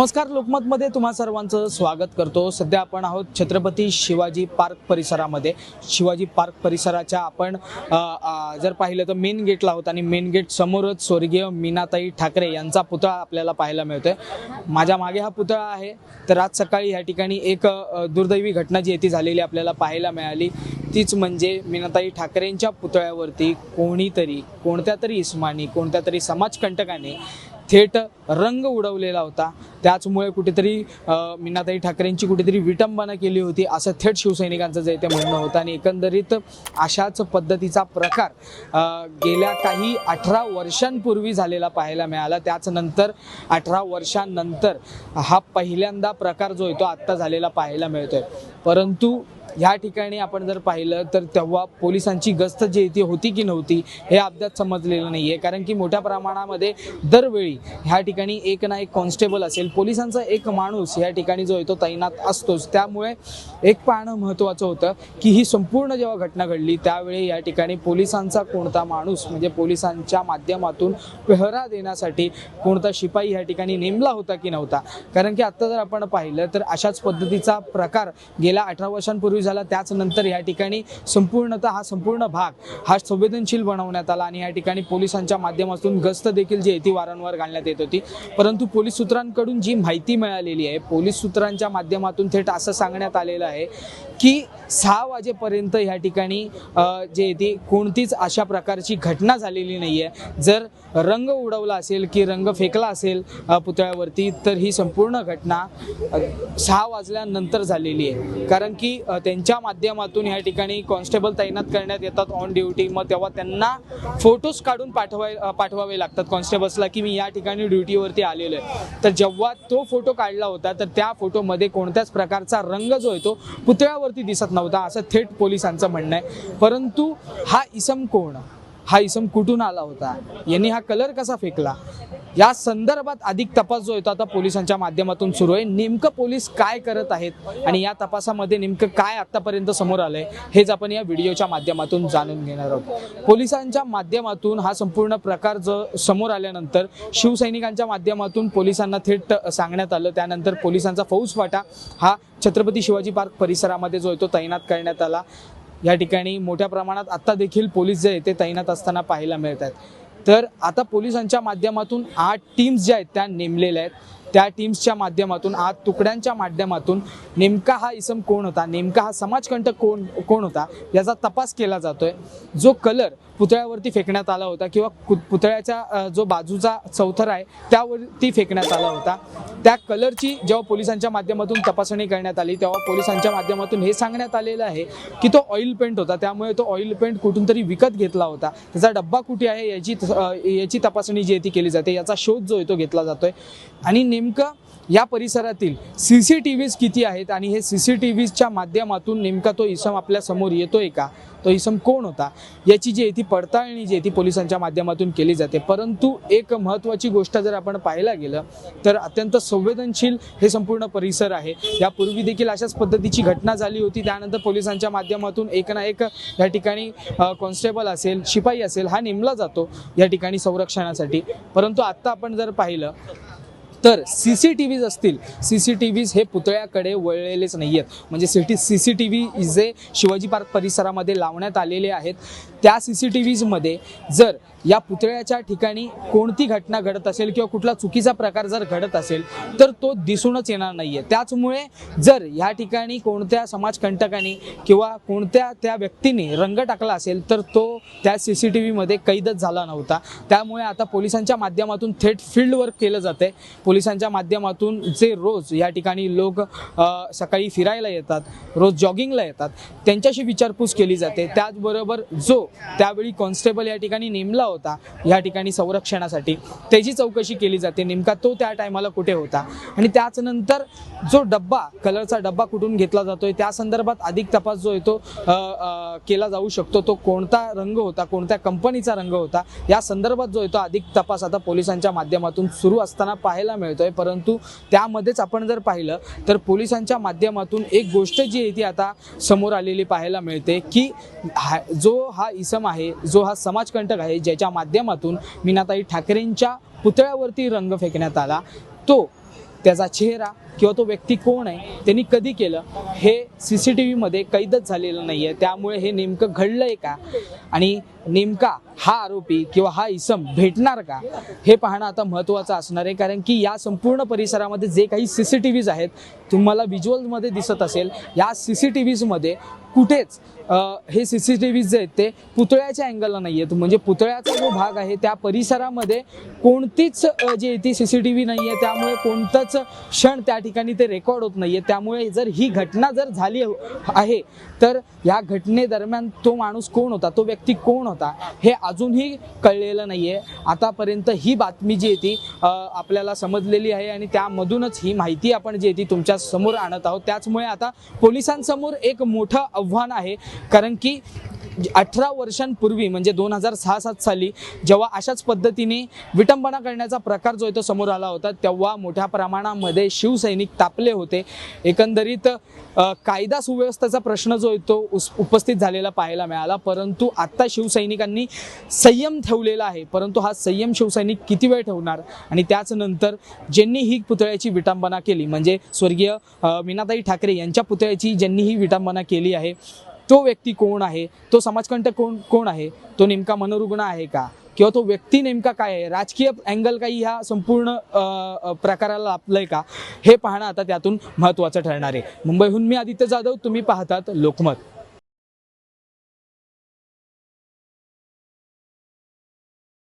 नमस्कार लोकमतमध्ये तुम्हा सर्वांचं स्वागत करतो. सध्या आपण आहोत छत्रपती शिवाजी पार्क परिसरामध्ये. शिवाजी पार्क परिसराच्या आपण जर पाहिलं तर मेन गेटला आहोत आणि मेन गेट समोरच स्वर्गीय मीनाताई ठाकरे यांचा पुतळा आपल्याला पाहायला मिळतोय. माझ्या मागे हा पुतळा आहे. तर आज सकाळी या ठिकाणी एक दुर्दैवी घटना जी येथे झालेली आपल्याला पाहायला मिळाली तीच म्हणजे मीनाताई ठाकरेंच्या पुतळ्यावरती कोणीतरी कोणत्या तरी इस्मानी कोणत्या तरी समाजकंटकाने थेट रंग उडवलेला होता. त्याचमुळे कुठेतरी मीनाताई ठाकरेंची कुठेतरी विटंबना केली होती असं थेट शिवसैनिकांचं जे ते म्हणणं होतं. आणि एकंदरीत अशाच पद्धतीचा प्रकार गेल्या काही अठरा वर्षांपूर्वी झालेला पाहायला मिळाला. त्याचनंतर अठरा वर्षांनंतर हा पहिल्यांदा प्रकार जो आहे तो आत्ता झालेला पाहायला मिळतोय. परंतु ह्या ठिकाणी आपण जर पाहिलं तर तेव्हा पोलिसांची गस्त जी आहे ती होती की नव्हती हे अद्याप समजलेलं नाही आहे कारण की मोठ्या प्रमाणामध्ये दरवेळी ह्या ठिकाणी एक ना एक कॉन्स्टेबल असेल पोलिसांचा एक माणूस ह्या ठिकाणी जो आहे तो तैनात असतोच. त्यामुळे एक पाहणं महत्त्वाचं होतं की ही संपूर्ण जेव्हा घटना घडली त्यावेळी या ठिकाणी पोलिसांचा कोणता माणूस म्हणजे पोलिसांच्या माध्यमातून पहरा देण्यासाठी कोणता शिपाई ह्या ठिकाणी नेमला होता की नव्हता? कारण की आत्ता जर आपण पाहिलं तर अशाच पद्धतीचा प्रकार गेल्या अठरा वर्षांपूर्वी झाला. त्याचनंतर या ठिकाणी संपूर्णतः हा संपूर्ण भाग हा संवेदनशील बनवण्यात आला आणि या ठिकाणी पोलिसांच्या माध्यमातून गस्त देखील जी आहे ती वारंवार घालण्यात येत होती. परंतु पोलीस सूत्रांकडून जी माहिती मिळालेली आहे पोलीस सूत्रांच्या माध्यमातून थेट असं सांगण्यात आलेलं आहे की सहा वाजेपर्यंत ह्या ठिकाणी जे येते ती कोणतीच अशा प्रकारची घटना झालेली नाही आहे जर रंग उडवला असेल की रंग फेकला असेल पुतळ्यावरती तर ही संपूर्ण घटना सहा वाजल्यानंतर झालेली आहे. कारण की त्यांच्या माध्यमातून ह्या ठिकाणी कॉन्स्टेबल तैनात करण्यात येतात ऑन ड्युटी. मग तेव्हा त्यांना फोटोज काढून पाठवाय पाठवावे लागतात कॉन्स्टेबल्सला की मी या ठिकाणी ड्युटीवरती आलेलो आहे. तर जेव्हा तो फोटो काढला होता तर त्या फोटोमध्ये कोणत्याच प्रकारचा रंग जो आहे तो पुतळ्यावरती दिसत नव्हता असं थेट पोलिसांचं म्हणणं आहे. परंतु हा इसम कोण? हा इसम कुठून आला होता? यांनी हा कलर कसा फेकला? या संदर्भात अधिक तपास जो येतो आता पोलिसांच्या माध्यमातून सुरू आहे. नेमकं पोलीस काय करत आहेत आणि या तपासामध्ये नेमकं काय आतापर्यंत समोर आलंय हेच आपण या व्हिडिओच्या माध्यमातून जाणून घेणार आहोत. पोलिसांच्या माध्यमातून हा संपूर्ण प्रकार जो समोर आल्यानंतर शिवसैनिकांच्या माध्यमातून पोलिसांना थेट सांगण्यात आलं. त्यानंतर पोलिसांचा फौजफाटा हा छत्रपती शिवाजी पार्क परिसरामध्ये जो येतो तैनात करण्यात आला. या ठिकाणी मोठ्या प्रमाणात आत्ता देखील पोलीस जे आहे ते तैनात असताना पाहायला मिळत आहेत. तर आता पोलिसांच्या माध्यमातून आठ टीम्स ज्या आहेत त्या नेमलेल्या आहेत. त्या टीम्सच्या माध्यमातून आज तुकड्यांच्या माध्यमातून नेमका हा इसम कोण होता? नेमका हा समाजकंटक कोण कोण होता? याचा तपास केला जातोय. जो कलर पुतळ्यावरती फेकण्यात आला होता किंवा कु- पुतळ्याच्या जो बाजूचा चौथर आहे त्यावरती फेकण्यात आला होता. त्या कलरची जेव्हा पोलिसांच्या माध्यमातून तपासणी करण्यात आली तेव्हा पोलिसांच्या माध्यमातून हे सांगण्यात आलेलं आहे की तो ऑइल पेंट होता. त्यामुळे तो ऑइल पेंट कुठून तरी विकत घेतला होता. त्याचा डब्बा कुठे आहे याची याची तपासणी जी आहे ती केली जाते. याचा शोध जो आहे तो घेतला जातोय. आणि नेमकं या परिसरातील सी सी टी व्हीज किती आहेत आणि हे सी सी टी व्हीजच्या माध्यमातून नेमका तो इसम आपल्यासमोर येतोय का? तो इसम कोण होता? याची जी आहे ती पडताळणी जी आहे ती पोलिसांच्या माध्यमातून केली जाते. परंतु एक महत्त्वाची गोष्ट जर आपण पाहायला गेलं तर अत्यंत संवेदनशील हे संपूर्ण परिसर आहे. यापूर्वी देखील अशाच पद्धतीची घटना झाली होती. त्यानंतर पोलिसांच्या माध्यमातून एक ना एक या ठिकाणी कॉन्स्टेबल असेल शिपाई असेल हा नेमला जातो या ठिकाणी संरक्षणासाठी. परंतु आत्ता आपण जर पाहिलं तर सी सी टी व्हीज असतील सी सी टी व्हीज हे पुतळ्याकडे वळलेलेच नाही आहेत म्हणजे city C C T V जे शिवाजी पार्क परिसरामध्ये लावण्यात आलेले आहेत. त्या सी सी टी व्हीजमध्ये जर या पुतळ्याच्या ठिकाणी कोणती घटना घडत असेल किंवा कुठला चुकीचा प्रकार जर घडत असेल तर तो दिसूनच येणार नाही आहे त्याचमुळे जर या ठिकाणी कोणत्या समाजकंटकाने किंवा कोणत्या त्या व्यक्तीने रंग टाकला असेल तर तो त्या सी सी टी व्हीमध्ये कैदच झाला नव्हता. त्यामुळे आता पोलिसांच्या माध्यमातून थेट फील्ड वर्क केलं आहे पोलिसांच्या माध्यमातून जे रोज या ठिकाणी लोक सकाळी फिरायला येतात रोज जॉगिंगला येतात त्यांच्याशी विचारपूस केली जाते. त्याचबरोबर जो त्यावेळी कॉन्स्टेबल या ठिकाणी नेमला होता या ठिकाणी संरक्षणासाठी. त्याची चौकशी केली जाते. नेमका तो त्या टायमाला कुठे होता? आणि त्याच नंतर जो डब्बा कलरचा डब्बा कुठून घेतला जातोय त्या संदर्भात अधिक तपास जो आहे तो केला जाऊ शकतो. तो कोणता रंग होता कोणत्या कंपनीचा रंग होता या संदर्भात जो आहे तो अधिक तपास आता पोलिसांच्या माध्यमातून सुरू असताना पाहायला मिळतोय. परंतु त्यामध्येच आपण जर पाहिलं तर पोलिसांच्या माध्यमातून एक गोष्ट जी आहे ती आता समोर आलेली पाहायला मिळते की हा जो हा इसम आहे जो हा समाजकंटक आहे ज्याच्या माध्यमातून मीनाताई ठाकरेंच्या पुतळ्यावरती रंग फेकण्यात आला. तो त्याचा चेहरा किंवा तो व्यक्ती कोण आहे त्यांनी कधी केलं हे सी सी टी व्हीमध्ये कैदच झालेलं नाही आहे त्यामुळे हे नेमकं घडलं आहे का? आणि नेमका हा आरोपी किंवा हा इसम भेटणार का? हे पाहणं आता महत्त्वाचं असणार आहे. कारण की या संपूर्ण परिसरामध्ये जे काही सी सी टी व्हीज आहेत तुम्हाला व्हिज्युअलमध्ये दिसत असेल या सी सी टी व्हीजमध्ये कुठेच हे सी सी टी व्हीज जे आहेत ते पुतळ्याच्या अँगलला नाही आहेत म्हणजे पुतळ्याचा जो भाग आहे त्या परिसरामध्ये कोणतीच जे जी आहे ती सी सी टी व्ही नाही आहे त्यामुळे कोणतंच क्षण त्या ठिकाणी ते रेकॉर्ड होत नाही आहे त्यामुळे जर ही घटना जर झाली आहे तर या घटनेदरम्यान तो माणूस कोण होता? तो व्यक्ती कोण होता हे अजूनही कळलेलं नाही आहे आतापर्यंत ही बातमी जी आहे ती आपल्याला समजलेली आहे आणि त्यामधूनच ही माहिती आपण जी आहे ती तुमच्यासमोर आणत आहोत. त्याचमुळे आता पोलिसांसमोर एक मोठं आव्हान आहे. कारण की अठरा वर्षांपूर्वी म्हणजे दोन हजार सहा सात साली जेव्हा अशाच पद्धतीने विटंबना करण्याचा प्रकार जो आहे तो समोर आला होता तेव्हा मोठ्या प्रमाणामध्ये शिवसैनिक तापले होते. एकंदरीत कायदा सुव्यवस्थेचा प्रश्न जो आहे तो उस उपस्थित झालेला पाहायला मिळाला. परंतु आत्ता शिवसैनिकांनी संयम ठेवलेला आहे. परंतु हा संयम शिवसैनिक किती वेळ ठेवणार? आणि त्याचनंतर ज्यांनी ही पुतळ्याची विटंबना केली म्हणजे स्वर्गीय मीनाताई ठाकरे यांच्या पुतळ्याची ज्यांनी ही विटंबना केली आहे तो व्यक्ती कोण आहे? तो समाजकंटक कोण कोण आहे? तो नेमका मनोरुग्ण आहे का? किंवा तो व्यक्ती नेमका काय आहे? राजकीय अँगल काही ह्या संपूर्ण प्रकाराला लाभलंय का? हे पाहणं आता त्यातून महत्त्वाचं ठरणार आहे. मुंबईहून मी आदित्य जाधव तुम्ही पाहतात लोकमत.